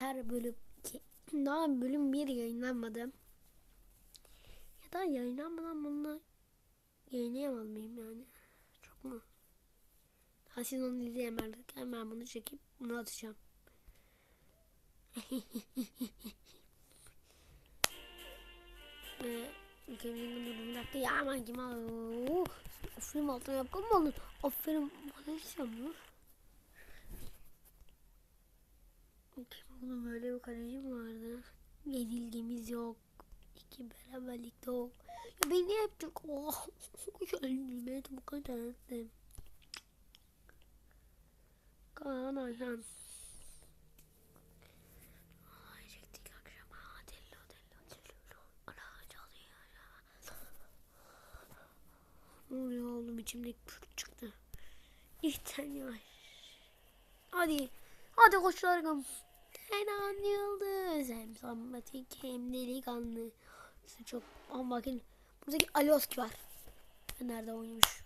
her bölüm ki daha bölüm bir yayınlanmadı. Ya da yayınlanmadan bunu yayınlayamaz yani? Çok mu? Ha siz onu izleyemezken ben bunu çekip bunu atacağım. Ve ülkemizin bunu bıraktı. Ya aman kim al? Aferin altına yapkan mı olur? Aferin. Bana hiç Oğlum böyle bir kalecim vardı. Yenilgimiz yok. İki beraberlik yok. Ya beni yapacak. Oh. Kendime bu kadar ettim. Kaan Ayhan. Ne oluyor oğlum içimdeki pürt çıktı. İhten ya. Hadi. Hadi koçlarım. Kenan Yıldız. Hem sempatik hem delikanlı. İşte çok ama bakın buradaki Alioski var. Nerede oynamış?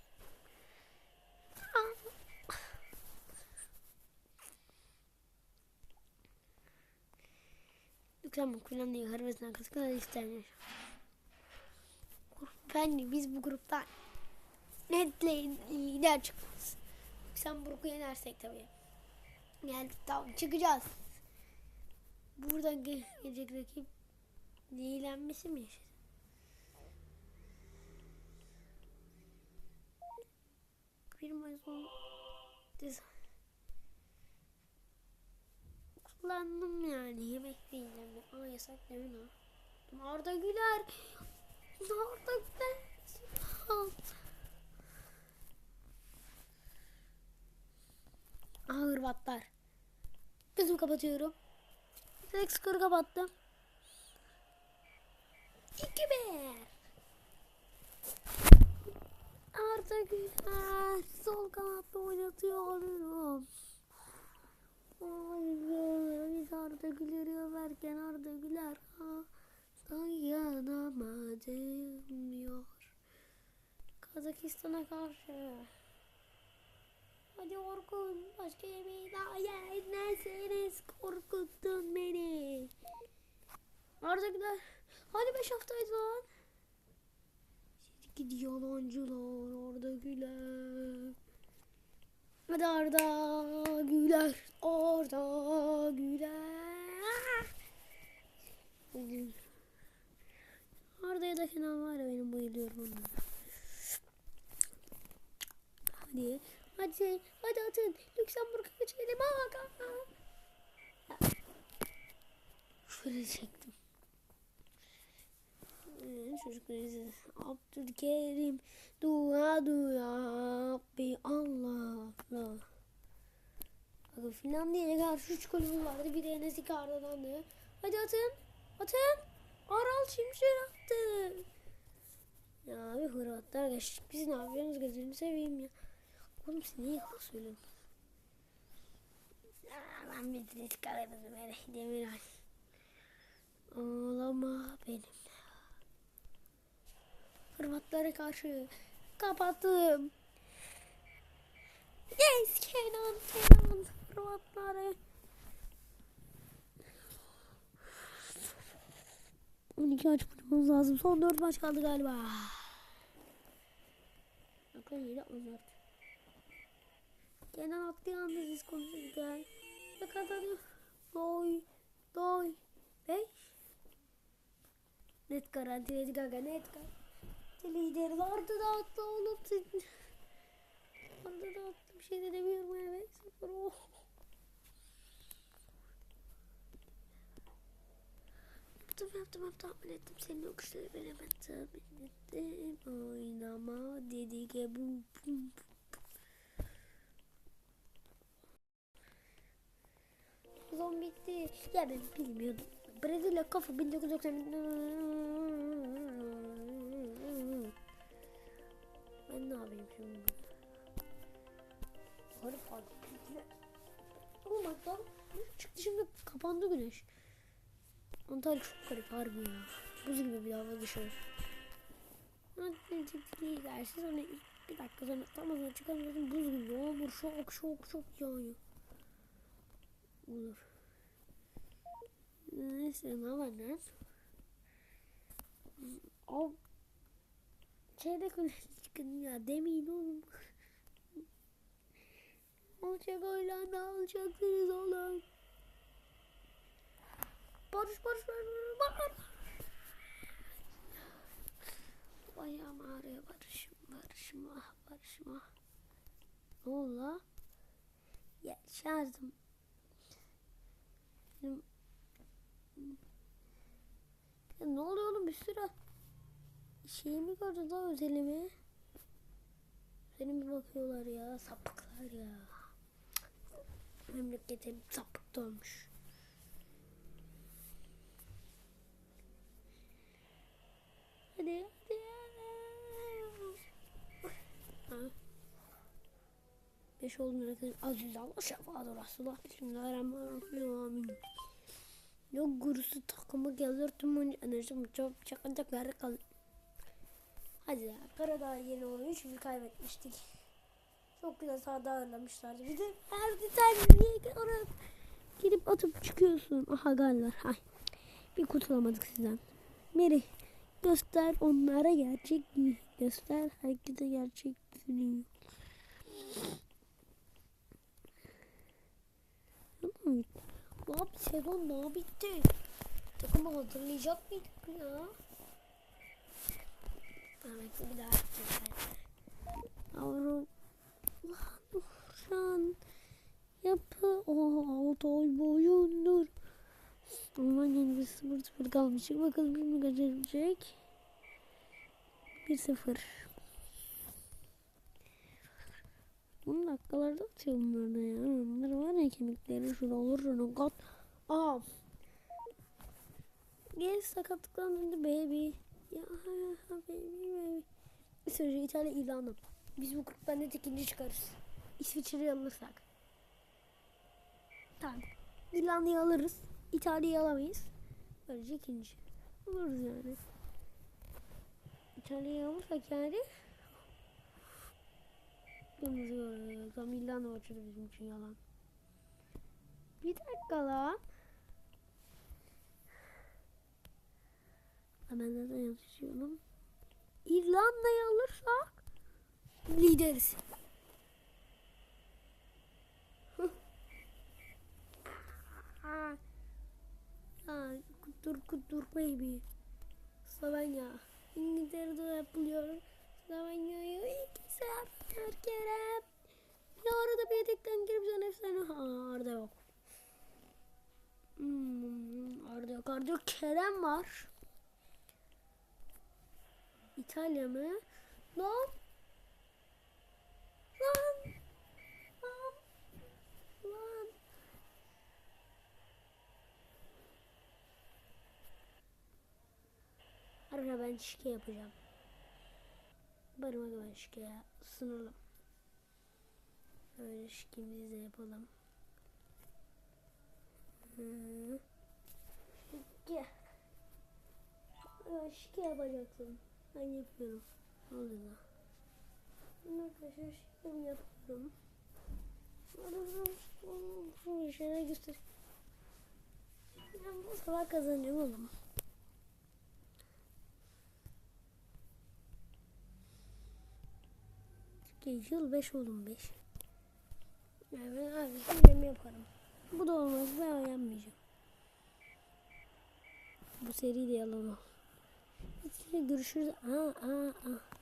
Lütfen bu kullandığı hırvasına katkılar istenir. Efendim biz bu gruptan netle lider çıkmaz. Lüksemburg'u yenersek tabii. Yani tamam çıkacağız. Buradan ge- gelecek rakip değilenmesi mi yaşadı? Bir maç kullandım yani yemek değilim. Aa yasak değil mi? Arda Güler. Arda Güler. Aha Hırvatlar. Gözümü kapatıyorum. Direkt skoru kapattım. 2-1. Arda Güler sol kanatta oynatıyorum. Biz Arda Güler'i överken Arda Güler ha, dayanamadım diyor. Kazakistan'a karşı. Hadi Orkun başka yemeği daha yemezseniz korkuttun beni. Arda Güler. Hadi 5 haftaydı lan. Gidi yalancılar Arda Güler. Hadi Arda Güler. Arda Güler. Arda'ya da Kenan var ya benim bayılıyorum onlara. Hadi. Hadi. Hadi atın. Lüksemburg'a geçelim. Aga. Şöyle çektim. Ee, Çocuklar izlesin. Abdülkerim dua dua bir Allah Allah. Bakın Finlandiya'ya karşı 3 golüm vardı. Bir de Enes Icardi'dandı. Hadi atın. Atın. Aral Şimşek attı. Ya abi Hırvatlar geçtik. Biz ne yapıyorsunuz gözünü seveyim ya. Oğlum siz niye yalan söylüyorsun? Ya Ben bir direkt kararım böyle Demiray. Ağlama benim. Hırvatlara karşı kapattım. Yes Kenan Kenan Hırvatları. 12 maç yapmamız lazım. Son 4 maç kaldı galiba. Bakın 7 14. Kenan attı yalnız biz konuşurken. Ne kadar doy doy 5 Net garantiledik aga net garanti lideriz. Arda da attı oğlum siz. Arda da attı bir şey de demiyorum ya. 5-0 oh. Yaptım yaptım yaptım tahmin ettim senin o kuşları ben hemen tahmin ettim oynama dedi ki bum bum Sezon bitti. Ya ben bilmiyordum. Brezilya kafa 1990 Ben ne yapayım şimdi? Ettiler. Oh my god. Çıktı şimdi kapandı güneş. Antalya çok garip harbi ya. Buz gibi bir hava dışarı. Hadi dersi sonra bir dakika sonra tam o zaman çıkamıyordum buz gibi yağmur şok şok şok yağıyor. Olur. Neyse lan? O şeyde kulesi çıkın ya demeyin oğlum. Öyle ne alacaksınız oğlum? Barış barış barış barış. Ayağım ağrıyor barışım barışım ah barışım. Ne oldu? Ya şarjım. Benim... Ya ne oluyor oğlum bir sürü şey mi gördün daha özelimi? Özelime mi bakıyorlar ya sapıklar ya. Memleketim sapık dolmuş. Hadi hadi hadi. Ha. Olduğunu arkadaşlar. Aziz Allah şefaat Resulullah. Bismillahirrahmanirrahim. Yok gurusu takımı gelir tüm enerjim çok çakacak yere kal. Hadi ya Karadağ yeni oyunu 3 bir kaybetmiştik. Çok güzel sahada ağırlamışlardı. Bir de her detay niye oraya girip atıp çıkıyorsun. Aha galler. Hay. Bir kurtulamadık sizden. Meri göster onlara gerçek. Göster herkese gerçek yüzünü. Oğlum abi sezon daha bitti. Takımı hazırlayacak mıydık ya? Evet bir daha Yavrum. Ulan Uğurcan. Yapı. Oha 6 ay boyundur. Aman yeni bir 0-0 kalmışım. Bakalım kim kaçıracak. 1-0. Bunu dakikalarda atıyorum böyle ya. Bunlar var ya kemikleri şurada olur şunu got. Aa. Gel sakatlıklandırdı baby. Ya baby baby. Bir sürü İtalya ilanı. Biz bu gruptan ikinci çıkarız. İsviçre'yi alırsak. Tamam. İrlanda'yı alırız. İtalya'yı alamayız. Böylece ikinci. Oluruz yani. İtalya'yı alırsak yani. Kırmızı Tam Milano maçı da bizim için yalan. Bir dakika lan. Ben neden yazıyorum? İrlanda'yı alırsak lideriz. Kutur kutur baby. Slovenya. İngiltere'de yapılıyor. Slovanya'yı ilk sefer Kerem. Ya arada bir yedekten girip sen efsane. Ha, Arda yok. Hmm, Arda yok. Arda yok. Kerem var. İtalya mı? Lan. Lan. Lan. Lan. Arada ben şike yapacağım. Barıma güven şike. Sınırlı. Böyle şikimizi de yapalım. Hı. Şike. Evet, şike yapacaksın. Ben yapıyorum. Ne oluyor lan? Arkadaşlar şikemi yapıyorum. Bir şeyler göster. Ben bu sefer kazanacağım oğlum. Yıl 5 oğlum 5. Yani ben abi kendimi yaparım. Bu da olmaz ben oynanmayacağım. Bu seri de yalan o. Hadi görüşürüz. Aa, aa, aa.